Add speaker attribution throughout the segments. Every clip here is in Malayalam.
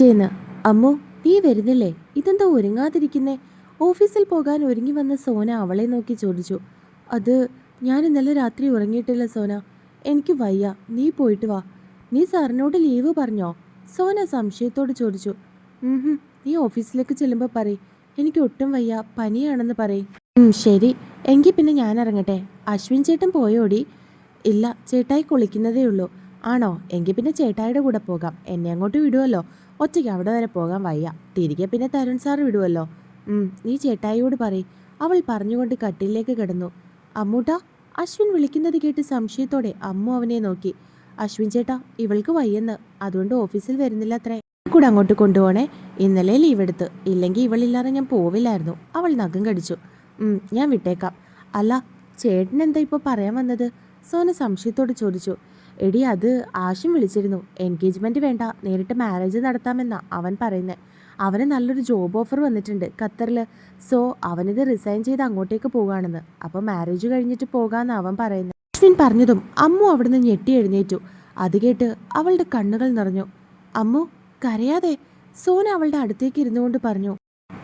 Speaker 1: ചേന്ന് അമ്മു നീ വരുന്നില്ലേ? ഇതെന്താ ഒരുങ്ങാതിരിക്കുന്നേ? ഓഫീസിൽ പോകാൻ ഒരുങ്ങി വന്ന സോന അവളെ നോക്കി ചോദിച്ചു. അത് ഞാൻ ഇന്നലെ രാത്രി ഉറങ്ങിയിട്ടില്ല സോന. എനിക്ക് വയ്യ. നീ പോയിട്ട് വാ. നീ സാറിനോട് ലീവ് പറഞ്ഞോ? സോന സംശയത്തോട് ചോദിച്ചു. "ഉംഹും, നീ ഓഫീസിലേക്ക് ചെല്ലുമ്പോൾ പറയ്. എനിക്ക് ഒട്ടും വയ്യ. പനിയാണെന്ന് പറയ്. ശരി. എങ്കിൽ പിന്നെ ഞാൻ ഇറങ്ങട്ടെ. അശ്വിൻ ചേട്ടൻ പോയോടി? ഇല്ല. ചേട്ടായി കുളിക്കുന്നതേ ഉള്ളൂ. ആണോ? എങ്കിൽ പിന്നെ ചേട്ടായിയുടെ കൂടെ പോകാം. എന്നെ അങ്ങോട്ട് വിടുമല്ലോ ഒറ്റയ്ക്ക് അവിടെ വരെ പോകാൻ വയ്യ. തിരികെ പിന്നെ തരുൺ സാർ വിടുമല്ലോ നീ ചേട്ടായിയോട് പറയും. അവൾ പറഞ്ഞുകൊണ്ട് കട്ടിലേക്ക് കിടന്നു. അമ്മൂട്ടാ അശ്വിൻ വിളിക്കുന്നത് കേട്ട് സംശയത്തോടെ അമ്മു അവനെ നോക്കി. അശ്വിൻ ചേട്ടാ ഇവൾക്ക് വയ്യെന്ന്. അതുകൊണ്ട് ഓഫീസിൽ വരുന്നില്ല അത്രേ കൂടെ അങ്ങോട്ട് കൊണ്ടുപോണേ. ഇന്നലെ ലീവ് എടുത്ത്. ഇല്ലെങ്കിൽ ഇവളില്ലാതെ ഞാൻ പോവില്ലായിരുന്നു. അവൾ നഖം കടിച്ചു. ഞാൻ വിട്ടേക്കാം. അല്ല ചേട്ടൻ എന്താ ഇപ്പോൾ പറയാൻ വന്നത്? സോന സംശയത്തോട് ചോദിച്ചു. എടി അത് ആശും വിളിച്ചിരുന്നു. എൻഗേജ്മെന്റ് വേണ്ട. നേരിട്ട് മാരേജ് നടത്താമെന്നാ അവൻ പറയുന്നത് അവന് നല്ലൊരു ജോബ് ഓഫർ വന്നിട്ടുണ്ട് ഖത്തറിൽ സോ അവനിത് റിസൈൻ ചെയ്ത് അങ്ങോട്ടേക്ക് പോകുകയാണെന്ന് അപ്പോൾ മാരേജ് കഴിഞ്ഞിട്ട് പോകാമെന്ന് അവൻ പറയുന്നത് അശ്വിൻ പറഞ്ഞതും അമ്മു അവിടുന്ന് ഞെട്ടി എഴുന്നേറ്റു. അത് കേട്ട് അവളുടെ കണ്ണുകൾ നിറഞ്ഞു. അമ്മു കരയാതെ. സോന അവളുടെ അടുത്തേക്ക് ഇരുന്നുകൊണ്ട് പറഞ്ഞു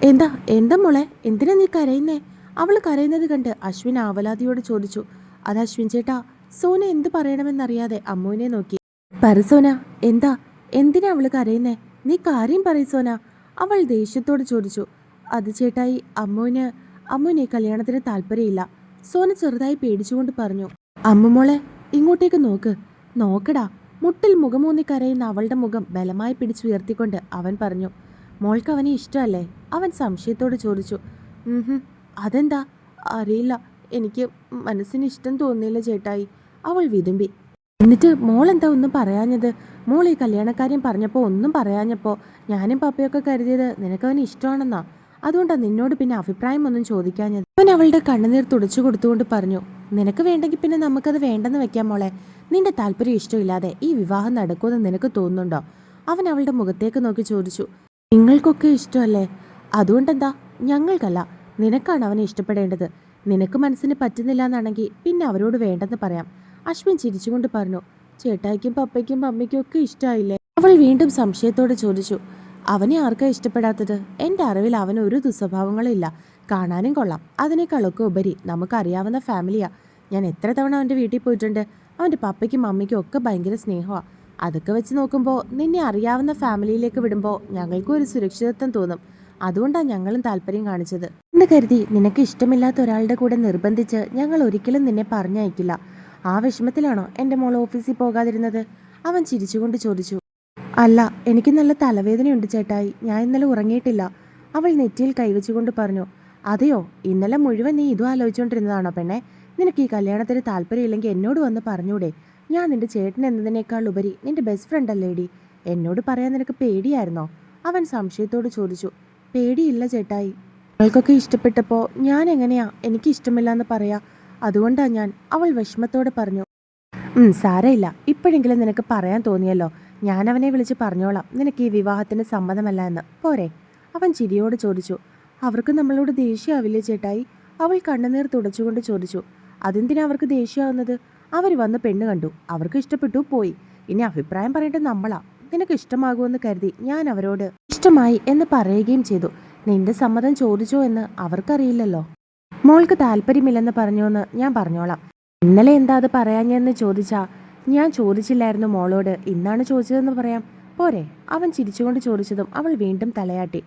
Speaker 1: എന്താ എന്താ മോളെ? എന്തിനാ നീ കരയുന്നേ? അവൾ കരയുന്നത് കണ്ട് അശ്വിൻ ആവലാതിയോട് ചോദിച്ചു. അത് അശ്വിൻ ചേട്ടാ സോന എന്ത് പറയണമെന്നറിയാതെ അമ്മുവിനെ നോക്കി. പറ സോന എന്താ? എന്തിനാ അവൾ കരയുന്നേ? നീ കാര്യം പറ സോന. അവൾ ദേഷ്യത്തോട് ചോദിച്ചു. അത് ചേട്ടായി അമ്മുവിന് അമ്മുവിനെ കല്യാണത്തിന് താല്പര്യമില്ല. സോന ചെറുതായി പേടിച്ചുകൊണ്ട് പറഞ്ഞു. അമ്മുമോളെ ഇങ്ങോട്ടേക്ക് നോക്ക്. നോക്കടാ മുട്ടിൽ മുഖമൂന്നി കരയുന്ന അവളുടെ മുഖം ബലമായി പിടിച്ചുയർത്തിക്കൊണ്ട് അവൻ പറഞ്ഞു. മോൾക്ക് അവനെ ഇഷ്ടമല്ലേ? അവൻ സംശയത്തോട് ചോദിച്ചു. അതെന്താ? അറിയില്ല. എനിക്ക് മനസ്സിന് ഇഷ്ടം തോന്നിയില്ല ചേട്ടായി. അവൾ വിതുമ്പി. എന്നിട്ട് മോൾ എന്താ ഒന്നും പറയാഞ്ഞത്? മോൾ ഈ കല്യാണക്കാര്യം പറഞ്ഞപ്പോൾ ഒന്നും പറയാഞ്ഞപ്പോൾ ഞാനും പപ്പയൊക്കെ കരുതിയത് നിനക്കവന് ഇഷ്ടമാണെന്നാ. അതുകൊണ്ടാണ് നിന്നോട് പിന്നെ അഭിപ്രായം ഒന്നും ചോദിക്കാഞ്ഞത്. അവൻ അവളുടെ കണ്ണുനീർ തുടച്ചു കൊടുത്തുകൊണ്ട് പറഞ്ഞു നിനക്ക് വേണ്ടെങ്കിൽ പിന്നെ നമുക്കത് വേണ്ടെന്ന് വെക്കാം മോളെ. നിന്റെ താല്പര്യം ഇഷ്ടമില്ലാതെ ഈ വിവാഹം നടക്കുമെന്ന് നിനക്ക് തോന്നുന്നുണ്ടോ? അവൻ അവളുടെ മുഖത്തേക്ക് നോക്കി ചോദിച്ചു നിങ്ങൾക്കൊക്കെ ഇഷ്ടമല്ലേ? അതുകൊണ്ടെന്താ? ഞങ്ങൾക്കല്ല. നിനക്കാണ് അവനെ ഇഷ്ടപ്പെടേണ്ടത്. നിനക്ക് മനസ്സിന് പറ്റുന്നില്ല എന്നാണെങ്കിൽ പിന്നെ അവരോട് വേണ്ടെന്ന് പറയാം. അശ്വിൻ ചിരിച്ചുകൊണ്ട് പറഞ്ഞു ചേട്ടായിക്കും പപ്പയ്ക്കും അമ്മയ്ക്കും ഒക്കെ ഇഷ്ടമായില്ലേ അവൾ വീണ്ടും സംശയത്തോടെ ചോദിച്ചു അവനെ ആർക്കാ ഇഷ്ടപ്പെടാത്തത്? എന്റെ അറിവിൽ അവന് ഒരു ദുസ്വഭാവങ്ങളില്ല കാണാനും കൊള്ളാം. അതിനേക്കാളൊക്കെ ഉപരി നമുക്കറിയാവുന്ന ഫാമിലിയാ. ഞാൻ എത്ര തവണ അവന്റെ വീട്ടിൽ പോയിട്ടുണ്ട്. അവന്റെ പപ്പയ്ക്കും അമ്മയ്ക്കും ഒക്കെ ഭയങ്കര സ്നേഹമാണ് അതൊക്കെ വെച്ച് നോക്കുമ്പോൾ നിന്നെ അറിയാവുന്ന ഫാമിലിയിലേക്ക് വിടുമ്പോൾ ഞങ്ങൾക്കും ഒരു സുരക്ഷിതത്വം തോന്നും. അതുകൊണ്ടാണ് ഞങ്ങളും താല്പര്യം കാണിച്ചത്. എന്ന് കരുതി നിനക്ക് ഇഷ്ടമില്ലാത്ത ഒരാളുടെ കൂടെ നിർബന്ധിച്ച് ഞങ്ങൾ ഒരിക്കലും നിന്നെ പറഞ്ഞയക്കില്ല. ആ വിഷമത്തിലാണോ എന്റെ മോൾ ഓഫീസിൽ പോകാതിരുന്നത്? അവൻ ചിരിച്ചുകൊണ്ട് ചോദിച്ചു. അല്ല എനിക്ക് നല്ല തലവേദനയുണ്ട് ചേട്ടായി. ഞാൻ ഇന്നലെ ഉറങ്ങിയിട്ടില്ല. അവൾ നെറ്റിയിൽ കൈവച്ചുകൊണ്ട് പറഞ്ഞു അതെയോ? ഇന്നലെ മുഴുവൻ നീ ഇതും ആലോചിച്ചുകൊണ്ടിരുന്നതാണോ പെണ്ണെ? നിനക്ക് ഈ കല്യാണത്തിന് താല്പര്യമില്ലെങ്കിൽ എന്നോട് വന്ന് പറഞ്ഞൂടെ? ഞാൻ നിന്റെ ചേട്ടൻ എന്നതിനേക്കാൾ ഉപരി നിന്റെ ബെസ്റ്റ് ഫ്രണ്ട് അല്ലേടി? എന്നോട് പറയാൻ നിനക്ക് പേടിയായിരുന്നോ? അവൻ സംശയത്തോട് ചോദിച്ചു പേടിയില്ല ചേട്ടായി. അവൾക്കൊക്കെ ഇഷ്ടപ്പെട്ടപ്പോൾ ഞാൻ എങ്ങനെയാ എനിക്ക് ഇഷ്ടമില്ല എന്ന് പറയാ? അതുകൊണ്ടാ ഞാൻ അവൾ വിഷമത്തോടെ പറഞ്ഞു. ഉം സാരയില്ല ഇപ്പോഴെങ്കിലും നിനക്ക് പറയാൻ തോന്നിയല്ലോ. ഞാൻ അവനെ വിളിച്ച് പറഞ്ഞോളാം. നിനക്ക് ഈ വിവാഹത്തിന് സമ്മതമല്ല എന്ന്. പോരെ. അവൻ ചിരിയോട് ചോദിച്ചു. അവർക്ക് നമ്മളോട് ദേഷ്യമാവില്ലേ ചേട്ടായി? അവൾ കണ്ണുനീർ തുടച്ചുകൊണ്ട് ചോദിച്ചു. അതെന്തിനാ അവർക്ക് ദേഷ്യമാവുന്നത് അവർ വന്ന് പെണ്ണ് കണ്ടു. അവർക്ക് ഇഷ്ടപ്പെട്ടു പോയി. ഇനി അഭിപ്രായം പറയേണ്ടത് നമ്മളാ. നിനക്ക് ഇഷ്ടമാകുമെന്ന് കരുതി ഞാൻ അവരോട് ഇഷ്ടമായി എന്ന് പറയുകയും ചെയ്തു. നിന്റെ സമ്മതം ചോദിച്ചോ എന്ന് അവർക്കറിയില്ലല്ലോ. മോൾക്ക് താല്പര്യമില്ലെന്ന് പറഞ്ഞോന്ന് ഞാൻ പറഞ്ഞോളാം. ഇന്നലെ എന്താ അത് പറയാഞ്ഞെന്ന് ചോദിച്ചാ? ഞാൻ ചോദിച്ചില്ലായിരുന്നു മോളോട്. ഇന്നാണ് ചോദിച്ചതെന്ന് പറയാം. പോരെ. അവൻ ചിരിച്ചുകൊണ്ട് ചോദിച്ചതും അവൾ വീണ്ടും തലയാട്ടി.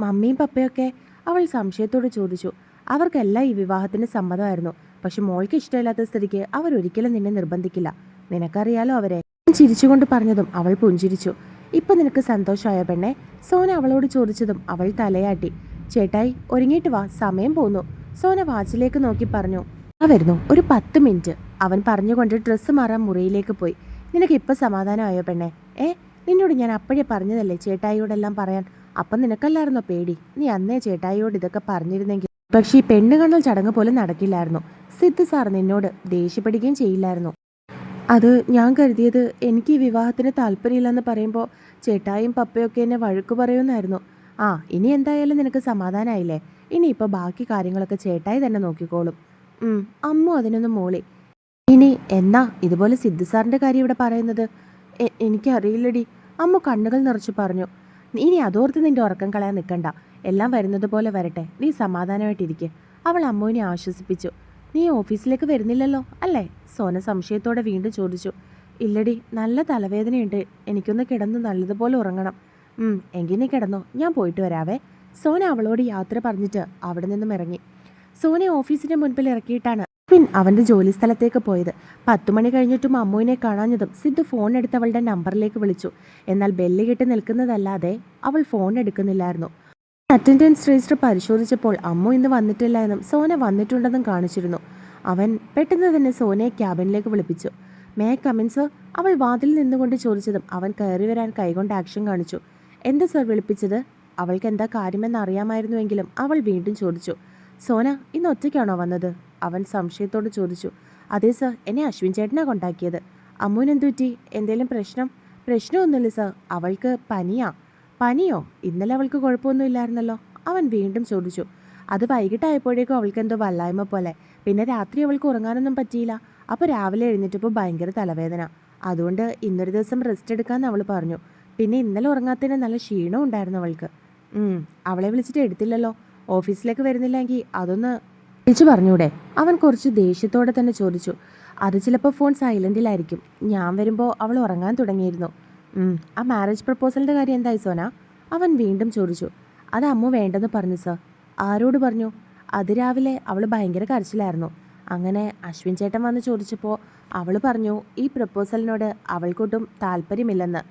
Speaker 1: മമ്മിയും പപ്പയൊക്കെ? അവൾ സംശയത്തോട് ചോദിച്ചു. അവർക്കെല്ലാം ഈ വിവാഹത്തിന് സമ്മതമായിരുന്നു. പക്ഷെ മോൾക്ക് ഇഷ്ടമില്ലാത്ത സ്ഥിതിക്ക് അവരൊരിക്കലും നിന്നെ നിർബന്ധിക്കില്ല. നിനക്കറിയാലോ അവരെ. ചിരിച്ചുകൊണ്ട് പറഞ്ഞതും അവൾ പുഞ്ചിരിച്ചു. ഇപ്പം നിനക്ക് സന്തോഷമായ പെണ്ണെ? സോന അവളോട് ചോദിച്ചതും അവൾ തലയാട്ടി. ചേട്ടായി ഒരുങ്ങിയിട്ട് വാ സമയം പോന്നു. സോന വാച്ചിലേക്ക് നോക്കി പറഞ്ഞു. ആ വരുന്നു. ഒരു പത്ത് മിനിറ്റ്. അവൻ പറഞ്ഞുകൊണ്ട് ഡ്രസ്സ് മാറാൻ മുറിയിലേക്ക് പോയി. നിനക്ക് ഇപ്പം സമാധാനമായോ പെണ്ണെ? ഏ നിന്നോട് ഞാൻ അപ്പോഴേ പറഞ്ഞതല്ലേ ചേട്ടായിയോടെല്ലാം പറയാൻ? അപ്പം നിനക്കല്ലായിരുന്നോ പേടി? നീ അന്നേ ചേട്ടായിയോട് ഇതൊക്കെ പറഞ്ഞിരുന്നെങ്കിൽ പക്ഷേ ഈ പെണ്ണ് ചടങ്ങ് പോലും നടക്കില്ലായിരുന്നു. സിദ്ധു സാർ നിന്നോട് ദേഷ്യപ്പെടുകയും ചെയ്യില്ലായിരുന്നു. അത് ഞാൻ കരുതിയത് എനിക്ക് ഈ വിവാഹത്തിന് താല്പര്യമില്ലെന്ന് പറയുമ്പോൾ ചേട്ടായും പപ്പയൊക്കെ എന്നെ വഴക്ക് പറയുമെന്നായിരുന്നു. ആ ഇനി എന്തായാലും നിനക്ക് സമാധാനമായില്ലേ ഇനിയിപ്പോൾ ബാക്കി കാര്യങ്ങളൊക്കെ ചേട്ടായി തന്നെ നോക്കിക്കോളും. അമ്മു അതിനൊന്നും മോളി. ഇനി എന്നാ ഇതുപോലെ സിദ്ധു സാറിന്റെ കാര്യം ഇവിടെ പറയുന്നത്? എനിക്കറിയില്ലടി. അമ്മു കണ്ണുകൾ നിറച്ചു പറഞ്ഞു. "നീ ഇനി അതോർത്ത് നിന്റെ ഉറക്കം കളയാൻ നിൽക്കണ്ട എല്ലാം വരുന്നത് പോലെ വരട്ടെ. നീ സമാധാനമായിട്ടിരിക്കെ. അവൾ അമ്മുവിനെ ആശ്വസിപ്പിച്ചു. നീ ഓഫീസിലേക്ക് വരുന്നില്ലല്ലോ? അല്ലേ? സോന സംശയത്തോടെ വീണ്ടും ചോദിച്ചു. ഇല്ലടി നല്ല തലവേദനയുണ്ട്. എനിക്കൊന്ന് കിടന്ന് നല്ലതുപോലെ ഉറങ്ങണം. എങ്കിൽ നീ കിടന്നോ. ഞാൻ പോയിട്ട് വരാവേ. സോന അവളോട് യാത്ര പറഞ്ഞിട്ട് അവിടെ നിന്നും ഇറങ്ങി. സോനെ ഓഫീസിന്റെ മുൻപിൽ ഇറക്കിയിട്ടാണ് പിൻ അവന്റെ ജോലി സ്ഥലത്തേക്ക് പോയത്. പത്തു മണി കഴിഞ്ഞിട്ടും അമ്മുവിനെ കാണാഞ്ഞതും സിദ്ധു ഫോൺ എടുത്ത് അവളുടെ നമ്പറിലേക്ക് വിളിച്ചു. എന്നാൽ ബെല്ല് കെട്ടി നിൽക്കുന്നതല്ലാതെ അവൾ ഫോൺ എടുക്കുന്നില്ലായിരുന്നു. അറ്റൻഡൻസ് രജിസ്റ്റർ പരിശോധിച്ചപ്പോൾ അമ്മു ഇന്ന് വന്നിട്ടില്ല എന്നും സോന വന്നിട്ടുണ്ടെന്നും കാണിച്ചിരുന്നു. അവൻ പെട്ടെന്ന് തന്നെ സോനയെ ക്യാബിനിലേക്ക് വിളിപ്പിച്ചു. മേ കമിൻസ് അവൾ വാതിൽ നിന്നുകൊണ്ട് ചോദിച്ചതും അവൻ കയറി വരാൻ കൈകൊണ്ട് ആക്ഷൻ കാണിച്ചു. എന്താ സർ വിളിപ്പിച്ചത്? അവൾക്ക് എന്താ കാര്യമെന്ന് അറിയാമായിരുന്നുവെങ്കിലും അവൾ വീണ്ടും ചോദിച്ചു. സോന ഇന്ന് ഒറ്റയ്ക്കാണോ വന്നത്? അവൻ സംശയത്തോട് ചോദിച്ചു. അതെ സർ എന്നെ അശ്വിൻ ചേട്ടനാണ് കൊണ്ടാക്കിയത്. അമ്മുവിനെന്തുറ്റി എന്തേലും പ്രശ്നം? പ്രശ്നമൊന്നുമില്ല സർ അവൾക്ക് പനിയാ. പനിയോ? ഇന്നലെ അവൾക്ക് കുഴപ്പമൊന്നുമില്ലായിരുന്നല്ലോ അവൻ വീണ്ടും ചോദിച്ചു. അത് വൈകിട്ടായപ്പോഴേക്കും അവൾക്ക് എന്തോ വല്ലായ്മ പോലെ. പിന്നെ രാത്രി അവൾക്ക് ഉറങ്ങാനൊന്നും പറ്റിയില്ല. അപ്പോൾ രാവിലെ എഴുന്നേറ്റപ്പോൾ ഭയങ്കര തലവേദന. അതുകൊണ്ട് ഇന്നൊരു ദിവസം റെസ്റ്റ് എടുക്കാമെന്ന് അവൾ പറഞ്ഞു. പിന്നെ ഇന്നലെ ഉറങ്ങാത്തതിന് നല്ല ക്ഷീണം ഉണ്ടായിരുന്നു അവൾക്ക്. അവളെ വിളിച്ചിട്ട് എടുത്തില്ലല്ലോ. ഓഫീസിലേക്ക് വരുന്നില്ലെങ്കിൽ അതൊന്ന് വിളിച്ചു പറഞ്ഞൂടെ? അവൻ കുറച്ച് ദേഷ്യത്തോടെ തന്നെ ചോദിച്ചു. അത് ചിലപ്പോൾ ഫോൺ സൈലന്റിലായിരിക്കും ഞാൻ വരുമ്പോൾ അവൾ ഉറങ്ങാൻ തുടങ്ങിയിരുന്നു. ആ മാരേജ് പ്രപ്പോസലിന്റെ കാര്യം എന്തായി സോന? അവൻ വീണ്ടും ചോദിച്ചു. അത് അമ്മ വേണ്ടെന്ന് പറഞ്ഞു സർ. ആരോട് പറഞ്ഞു? അത് രാവിലെ അവൾ ഭയങ്കര കരച്ചിലായിരുന്നു. അങ്ങനെ അശ്വിൻ ചേട്ടൻ വന്ന് ചോദിച്ചപ്പോൾ അവൾ പറഞ്ഞു ഈ പ്രപ്പോസലിനോട് അവൾക്കൊട്ടും താല്പര്യമില്ലെന്ന്.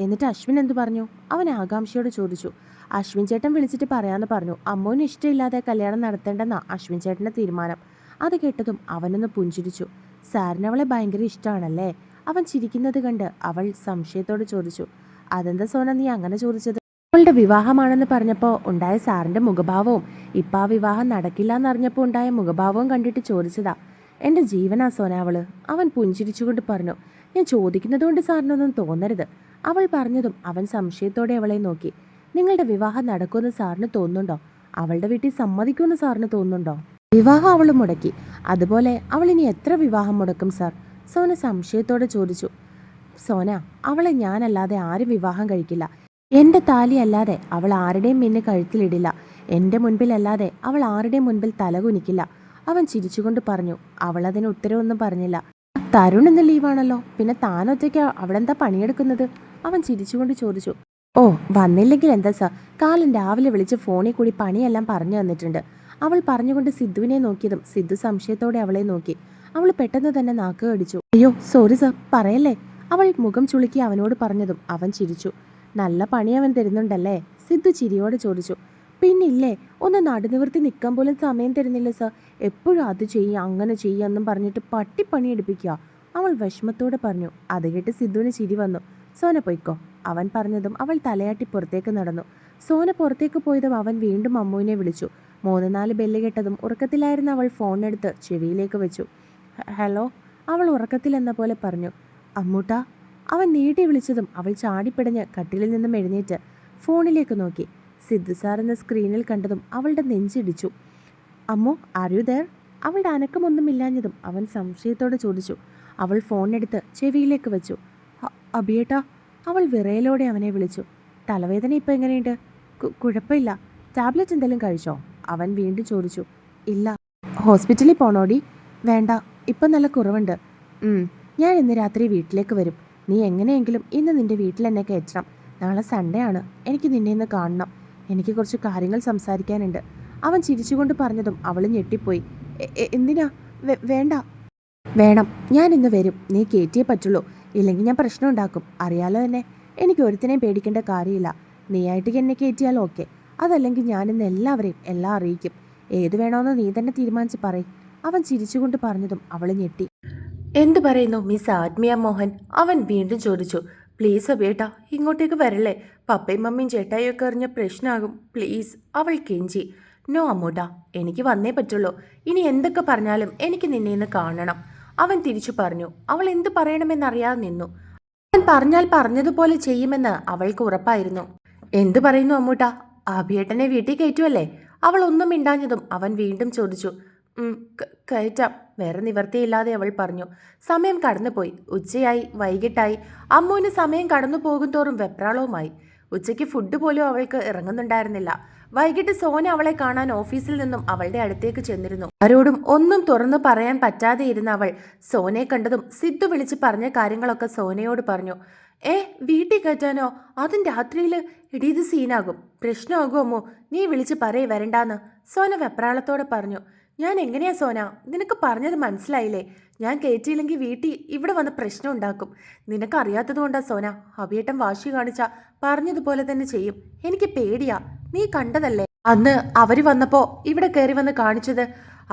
Speaker 1: എന്നിട്ട് അശ്വിൻ എന്തു പറഞ്ഞു? അവൻ ആകാംക്ഷയോട് ചോദിച്ചു. അശ്വിൻ ചേട്ടൻ വിളിച്ചിട്ട് പറയാമെന്ന് പറഞ്ഞു അമ്മോന് ഇഷ്ടമില്ലാതെ കല്യാണം നടത്തേണ്ടെന്നാ അശ്വിൻ ചേട്ടന്റെ തീരുമാനം. അത് കേട്ടതും അവനൊന്ന് പുഞ്ചിരിച്ചു. സാറിന് അവളെ ഭയങ്കര ഇഷ്ടമാണല്ലേ? അവൻ ചിരിക്കുന്നത് കണ്ട് അവൾ സംശയത്തോട് ചോദിച്ചു അതെന്താ സോന നീ അങ്ങനെ ചോദിച്ചത്? അവളുടെ വിവാഹമാണെന്ന് പറഞ്ഞപ്പോൾ ഉണ്ടായ സാറിന്റെ മുഖഭാവവും ഇപ്പം ആ വിവാഹം നടക്കില്ല എന്നറിഞ്ഞപ്പോൾ ഉണ്ടായ മുഖഭാവവും കണ്ടിട്ട് ചോദിച്ചതാ എന്റെ ജീവനാ സോന അവൾ? അവൻ പുഞ്ചിരിച്ചുകൊണ്ട് പറഞ്ഞു ഞാൻ ചോദിക്കുന്നതുകൊണ്ട് സാറിനൊന്നും തോന്നരുത്. അവൾ പറഞ്ഞതും അവൻ സംശയത്തോടെ അവളെ നോക്കി നിങ്ങളുടെ വിവാഹം നടക്കുമെന്ന് സാറിന് തോന്നുന്നുണ്ടോ? അവളുടെ വീട്ടിൽ സമ്മതിക്കുമെന്ന് സാറിന് തോന്നുന്നുണ്ടോ? വിവാഹം അവൾ മുടക്കി അതുപോലെ അവൾ ഇനി എത്ര വിവാഹം മുടക്കും സാർ? സോന സംശയത്തോടെ ചോദിച്ചു സോന അവളെ ഞാനല്ലാതെ ആരും വിവാഹം കഴിക്കില്ല. എന്റെ താലി അല്ലാതെ അവൾ ആരുടെയും മിന്നെ കഴുത്തിലിടില്ല. എന്റെ മുൻപിലല്ലാതെ അവൾ ആരുടെയും മുൻപിൽ തലകുനിക്കില്ല. അവൻ ചിരിച്ചുകൊണ്ട് പറഞ്ഞു അവൾ അതിന് ഉത്തരവൊന്നും പറഞ്ഞില്ല. തരുൺ ഇന്ന് ലീവാണല്ലോ. പിന്നെ താൻ ഒറ്റയ്ക്ക് അവളെന്താ പണിയെടുക്കുന്നത്? അവൻ ചിരിച്ചുകൊണ്ട് ചോദിച്ചു ഓ വന്നില്ലെങ്കിൽ എന്താ സാർ? കാലൻ രാവിലെ വിളിച്ച് ഫോണിൽ കൂടി പണിയെല്ലാം പറഞ്ഞു തന്നിട്ടുണ്ട്. അവൾ പറഞ്ഞുകൊണ്ട് സിദ്ധുവിനെ നോക്കിയതും സിദ്ധു സംശയത്തോടെ അവളെ നോക്കി. അവൾ പെട്ടെന്ന് തന്നെ നാക്ക് കടിച്ചു. അയ്യോ സോറി സർ പറയല്ലേ? അവൾ മുഖം ചുളുക്കി അവനോട് പറഞ്ഞതും അവൻ ചിരിച്ചു. നല്ല പണി അവൻ തരുന്നുണ്ടല്ലേ? സിദ്ധു ചിരിയോടെ ചോദിച്ചു. പിന്നില്ലേ ഒന്ന് നടുനിവർത്തി നിൽക്കാൻ പോലും സമയം തരുന്നില്ല സർ എപ്പോഴും അത് ചെയ്യുക അങ്ങനെ ചെയ്യുക എന്നും പറഞ്ഞിട്ട് പട്ടിപ്പണി എടുപ്പിക്കുക. അവൾ വിഷമത്തോടെ പറഞ്ഞു. അത് കേട്ട് സിദ്ധുവിന് ചിരി വന്നു. സോന പൊയ്ക്കോ. അവൻ പറഞ്ഞതും അവൾ തലയാട്ടി പുറത്തേക്ക് നടന്നു. സോന പുറത്തേക്ക് പോയതും അവൻ വീണ്ടും അമ്മുവിനെ വിളിച്ചു. മൂന്ന് നാല് ബെല്ല് കെട്ടതും ഉറക്കത്തിലായിരുന്ന അവൾ ഫോണെടുത്ത് ചെവിയിലേക്ക് വെച്ചു. "ഹ- ഹലോ അവൾ ഉറക്കത്തിലെന്ന പോലെ പറഞ്ഞു. അമ്മൂട്ട അവൻ നീട്ടി വിളിച്ചതും അവൾ ചാടിപ്പിടഞ്ഞ് കട്ടിലിൽ നിന്നും എഴുന്നേറ്റ് ഫോണിലേക്ക് നോക്കി. സിദ്ധു സാർ എന്ന സ്ക്രീനിൽ കണ്ടതും അവളുടെ നെഞ്ചിടിച്ചു. അമ്മു യു ദർ അവളുടെ അനക്കമൊന്നുമില്ലാഞ്ഞതും അവൻ സംശയത്തോടെ ചോദിച്ചു. അവൾ ഫോണെടുത്ത് ചെവിയിലേക്ക് വെച്ചു. അബിയേട്ട അവൾ വിറയലോടെ അവനെ വിളിച്ചു. തലവേദന ഇപ്പം എങ്ങനെയുണ്ട്? കുഴപ്പമില്ല. ടാബ്ലറ്റ് എന്തെങ്കിലും കഴിച്ചോ? അവൻ വീണ്ടും ചോദിച്ചു. ഇല്ല. ഹോസ്പിറ്റലിൽ പോണോടി? വേണ്ട ഇപ്പം നല്ല കുറവുണ്ട്. ഞാൻ ഇന്ന് രാത്രി വീട്ടിലേക്ക് വരും. നീ എങ്ങനെയെങ്കിലും ഇന്ന് നിന്റെ വീട്ടിൽ എന്നെ കയറ്റണം. നാളെ സൺഡേ ആണ്. എനിക്ക് നിന്നെ ഇന്ന് കാണണം. എനിക്ക് കുറച്ച് കാര്യങ്ങൾ സംസാരിക്കാനുണ്ട്. അവൻ ചിരിച്ചുകൊണ്ട് പറഞ്ഞതും അവൾ ഞെട്ടിപ്പോയി. "എ- എ- എന്തിനാ? വേണ്ട. വേണം ഞാൻ ഇന്ന് വരും. നീ കയറ്റിയേ പറ്റുള്ളൂ. ഇല്ലെങ്കിൽ ഞാൻ പ്രശ്നം ഉണ്ടാക്കും. അറിയാലോ തന്നെ എനിക്ക് ഒരുത്തിനെയും പേടിക്കേണ്ട കാര്യമില്ല. നീയായിട്ട് എന്നെ കയറ്റിയാൽ ഓക്കെ. അതല്ലെങ്കിൽ ഞാനിന്ന് എല്ലാവരെയും എല്ലാം അറിയിക്കും. ഏത് വേണമെന്ന് നീ തന്നെ തീരുമാനിച്ച് പറയും. അവൻ ചിരിച്ചുകൊണ്ട് പറഞ്ഞതും അവൾ ഞെട്ടി. എന്തു പറയുന്നു മിസ് ആത്മീയ മോഹൻ? അവൻ വീണ്ടും ചോദിച്ചു പ്ലീസ് അബേട്ട ഇങ്ങോട്ടേക്ക് വരല്ലേ? പപ്പയും മമ്മിയും ചേട്ടായും ഒക്കെ അറിഞ്ഞ പ്രശ്നമാകും പ്ലീസ് അവൾ കെഞ്ചി നോ അമ്മൂട്ട എനിക്ക് വന്നേ പറ്റുള്ളൂ. ഇനി എന്തൊക്കെ പറഞ്ഞാലും എനിക്ക് നിന്നെ ഇന്ന് കാണണം. അവൻ തിരിച്ചു പറഞ്ഞു അവൾ എന്ത് പറയണമെന്നറിയാതെ നിന്നു. അവൻ പറഞ്ഞാൽ പറഞ്ഞതുപോലെ ചെയ്യുമെന്ന് അവൾക്ക് ഉറപ്പായിരുന്നു. എന്തു പറയുന്നു അമ്മൂട്ട അഭിയേട്ടനെ വീട്ടിൽ കയറ്റുമല്ലേ അവൾ ഒന്നും മിണ്ടാഞ്ഞതും അവൻ വീണ്ടും ചോദിച്ചു "ഉം, ക- കയറ്റാം. വേറെ നിവർത്തിയില്ലാതെ അവൾ പറഞ്ഞു. സമയം കടന്നുപോയി. ഉച്ചയായി വൈകിട്ടായി. അമ്മുവിന് സമയം കടന്നു പോകും തോറും വെപ്രാളവുമായി. ഉച്ചയ്ക്ക് ഫുഡ് പോലും അവൾക്ക് ഇറങ്ങുന്നുണ്ടായിരുന്നില്ല. വൈകിട്ട് സോന അവളെ കാണാൻ ഓഫീസിൽ നിന്നും അവളുടെ അടുത്തേക്ക് ചെന്നിരുന്നു. ആരോടും ഒന്നും തുറന്നു പറയാൻ പറ്റാതെ ഇരുന്ന അവൾ സോനയെ കണ്ടതും സിദ്ധു വിളിച്ച് പറഞ്ഞ കാര്യങ്ങളൊക്കെ സോനയോട് പറഞ്ഞു. ഏ വീട്ടിൽ കയറ്റാനോ? അതും രാത്രിയിൽ? ഇടീത് സീനാകും പ്രശ്നമാകുമോ നീ വിളിച്ച് പറയേ വരണ്ടാന്ന്. സോന വെപ്രാളത്തോടെ പറഞ്ഞു. ഞാൻ എങ്ങനെയാ സോന? നിനക്ക് പറഞ്ഞത് മനസ്സിലായില്ലേ? ഞാൻ കയറ്റിയില്ലെങ്കിൽ വീട്ടിൽ ഇവിടെ വന്ന് പ്രശ്നം ഉണ്ടാക്കും. നിനക്കറിയാത്തത് കൊണ്ടാ സോന അഭിയേട്ടൻ വാശി കാണിച്ച പറഞ്ഞതുപോലെ തന്നെ ചെയ്യും. എനിക്ക് പേടിയാ. നീ കണ്ടതല്ലേ? അന്ന് അവർ വന്നപ്പോ ഇവിടെ കയറി വന്ന് കാണിച്ചത്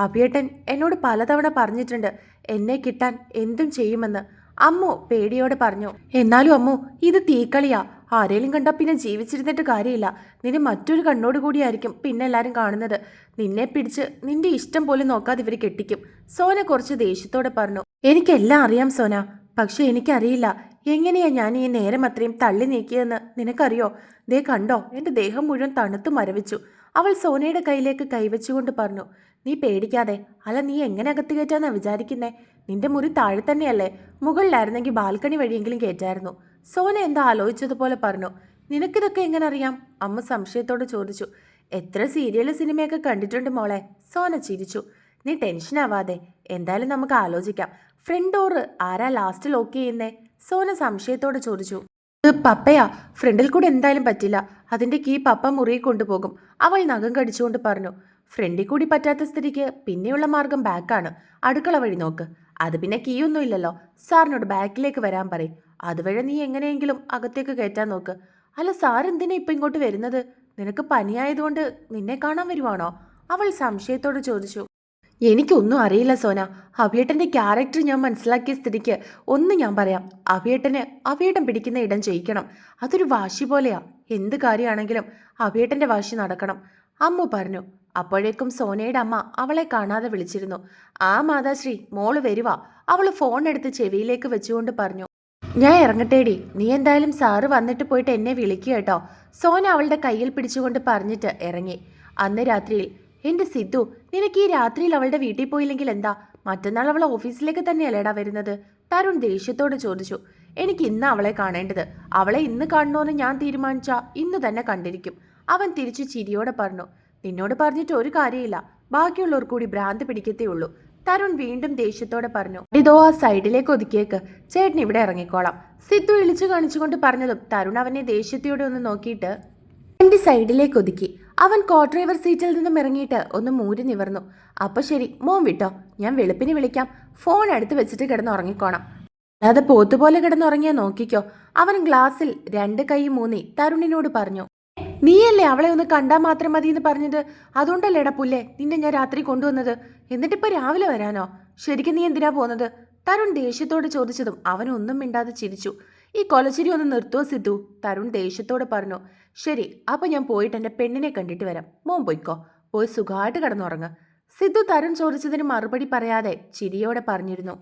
Speaker 1: അഭിയേട്ടൻ എന്നോട് പലതവണ പറഞ്ഞിട്ടുണ്ട് എന്നെ കിട്ടാൻ എന്തും ചെയ്യുമെന്ന്. അമ്മു പേടിയോടെ പറഞ്ഞു എന്നാലും അമ്മു ഇത് തീക്കളിയാ. ആരേലും കണ്ടാ പിന്നെ ജീവിച്ചിരുന്നിട്ട് കാര്യമില്ല. നിന്നെ മറ്റൊരു കണ്ണോട് കൂടിയായിരിക്കും പിന്നെ എല്ലാരും കാണുന്നത്. നിന്നെ പിടിച്ച് നിന്റെ ഇഷ്ടം പോലും നോക്കാതെ ഇവർ കെട്ടിക്കും. സോന കുറച്ച് ദേഷ്യത്തോടെ പറഞ്ഞു എനിക്കെല്ലാം അറിയാം സോന പക്ഷെ എനിക്കറിയില്ല. എങ്ങനെയാ ഞാൻ ഈ നേരം അത്രയും തള്ളി നീക്കിയതെന്ന് നിനക്കറിയോ? ദേ കണ്ടോ എന്റെ ദേഹം മുഴുവൻ തണുത്തു മരവിച്ചു. അവൾ സോനയുടെ കയ്യിലേക്ക് കൈവച്ചുകൊണ്ട് പറഞ്ഞു നീ പേടിക്കാതെ അല്ല നീ എങ്ങനെ അകത്ത് കയറ്റാന്നാ വിചാരിക്കുന്നേ? നിന്റെ മുറി താഴെ തന്നെയല്ലേ. മുകളിലായിരുന്നെങ്കിൽ ബാൽക്കണി വഴിയെങ്കിലും കയറ്റായിരുന്നു. സോന എന്താ ആലോചിച്ചതുപോലെ പറഞ്ഞു. നിനക്കിതൊക്കെ എങ്ങനെ അറിയാം അമ്മ സംശയത്തോട് ചോദിച്ചു. എത്ര സീരിയൽ സിനിമയൊക്കെ കണ്ടിട്ടുണ്ട് മോളെ സോന ചിരിച്ചു. നീ ടെൻഷൻ ആവാതെ എന്തായാലും നമുക്ക് ആലോചിക്കാം. ഫ്രണ്ട് ഡോറ് ആരാ ലാസ്റ്റ് ലോക്ക് ചെയ്യുന്നേ? സോന സംശയത്തോട് ചോദിച്ചു. "ഇത് പപ്പയാ. ഫ്രണ്ടിൽ കൂടെ എന്തായാലും പറ്റില്ല. അതിന്റെ കീ പപ്പ മുറിയിൽ കൊണ്ടുപോകും. അവൾ നഖം കടിച്ചുകൊണ്ട് പറഞ്ഞു. ഫ്രണ്ടിൽ കൂടി പറ്റാത്ത സ്ഥിതിക്ക് പിന്നെയുള്ള മാർഗം ബാക്കാണ് അടുക്കള വഴി നോക്ക്. അത് പിന്നെ കീയൊന്നുമില്ലല്ലോ. സാറിനോട് ബാക്കിലേക്ക് വരാൻ പറയും. അതുവഴി നീ എങ്ങനെയെങ്കിലും അകത്തേക്ക് കയറ്റാൻ നോക്ക്. അല്ല ഇപ്പം ഇപ്പൊ ഇങ്ങോട്ട് വരുന്നത്? നിനക്ക് പനിയായതുകൊണ്ട് നിന്നെ കാണാൻ വരുവാണോ? അവൾ സംശയത്തോട് ചോദിച്ചു. എനിക്കൊന്നും അറിയില്ല സോന. അഭിയേട്ടന്റെ ക്യാരക്ടർ ഞാൻ മനസ്സിലാക്കിയ സ്ഥിതിക്ക് ഒന്ന് ഞാൻ പറയാം. അഭിയേട്ടന് അഭിയേട്ടൻ പിടിക്കുന്ന ഇടം ജയിക്കണം അതൊരു വാശി പോലെയാ. എന്ത് കാര്യമാണെങ്കിലും അഭിയേട്ടന്റെ വാശി നടക്കണം. അമ്മ പറഞ്ഞു. അപ്പോഴേക്കും സോനയുടെ അമ്മ അവളെ കാണാതെ വിളിച്ചിരുന്നു. ആ മാതാശ്രീ മോൾ വരുവാ. അവൾ ഫോൺ എടുത്ത് ചെവിയിലേക്ക് വെച്ചുകൊണ്ട് പറഞ്ഞു. ഞാൻ ഇറങ്ങട്ടേടി. നീ എന്തായാലും സാറ് വന്നിട്ട് പോയിട്ട് എന്നെ വിളിക്കുക കേട്ടോ. സോന അവളുടെ കയ്യിൽ പിടിച്ചുകൊണ്ട് പറഞ്ഞിട്ട് ഇറങ്ങി. അന്ന് രാത്രിയിൽ എന്റെ സിദ്ധു നിനക്ക് ഈ രാത്രിയിൽ അവളുടെ വീട്ടിൽ പോയില്ലെങ്കിൽ എന്താ? മറ്റന്നാൾ അവളെ ഓഫീസിലേക്ക് തന്നെയല്ലേടാ വരുന്നത്? തരുൺ ദേഷ്യത്തോട് ചോദിച്ചു. എനിക്ക് ഇന്ന് അവളെ കാണേണ്ടത്. അവളെ ഇന്ന് കാണണമെന്ന് ഞാൻ തീരുമാനിച്ചാ ഇന്ന് തന്നെ കണ്ടിരിക്കും. അവൻ തിരിച്ചു ചിരിയോടെ പറഞ്ഞു. നിന്നോട് പറഞ്ഞിട്ട് ഒരു കാര്യമില്ല. ബാക്കിയുള്ളവർ കൂടി ഭ്രാന്ത് പിടിക്കത്തേ ഉള്ളൂ. തരുൺ വീണ്ടും ദേഷ്യത്തോടെ പറഞ്ഞു ഇതോ ആ സൈഡിലേക്ക് ഒതുക്കിയേക്ക്. ചേട്ടൻ ഇവിടെ ഇറങ്ങിക്കോളാം. സിദ്ധു ഇളിച്ചു കാണിച്ചുകൊണ്ട് പറഞ്ഞതും തരുൺ അവനെ ദേഷ്യത്തോടെ ഒന്ന് നോക്കിയിട്ട് വണ്ടി സൈഡിലേക്ക് ഒതുക്കി. അവൻ കോ ഡ്രൈവർ സീറ്റിൽ നിന്നും ഇറങ്ങിയിട്ട് ഒന്ന് മൂരി നിവർന്നു. അപ്പൊ ശരി മോൻ വിട്ടോ? ഞാൻ വെളുപ്പിന് വിളിക്കാം. ഫോൺ എടുത്ത് വെച്ചിട്ട് കിടന്ന് ഉറങ്ങിക്കോണം. അല്ലാതെ പോത്തുപോലെ കിടന്നുറങ്ങിയാ നോക്കിക്കോ. അവൻ ഗ്ലാസിൽ രണ്ട് കൈ മൂന്നി തരുണിനോട് പറഞ്ഞു നീയല്ലേ അവളെ ഒന്ന് കണ്ടാൽ മാത്രം മതി എന്ന് പറഞ്ഞത്? അതുകൊണ്ടല്ലേ എടാ പുല്ലേ നിന്നെ ഞാൻ രാത്രി കൊണ്ടുവന്നത്? എന്നിട്ടിപ്പോൾ രാവിലെ വരാനോ? ശരിക്കും നീ എന്തിനാ പോകുന്നത് തരുൺ ദേഷ്യത്തോട് ചോദിച്ചതും അവനൊന്നും മിണ്ടാതെ ചിരിച്ചു. ഈ കൊലച്ചിരി ഒന്ന് നിർത്തുവോ സിദ്ധു തരുൺ ദേഷ്യത്തോട് പറഞ്ഞു. ശരി അപ്പോൾ ഞാൻ പോയിട്ട് എന്റെ പെണ്ണിനെ കണ്ടിട്ട് വരാം. മോൻ പോയിക്കോ. പോയി സുഖമായിട്ട് കിടന്നുറങ്ങ്. സിദ്ധു തരുൺ ചോദിച്ചതിന് മറുപടി പറയാതെ ചിരിയോടെ പറഞ്ഞിരുന്നു.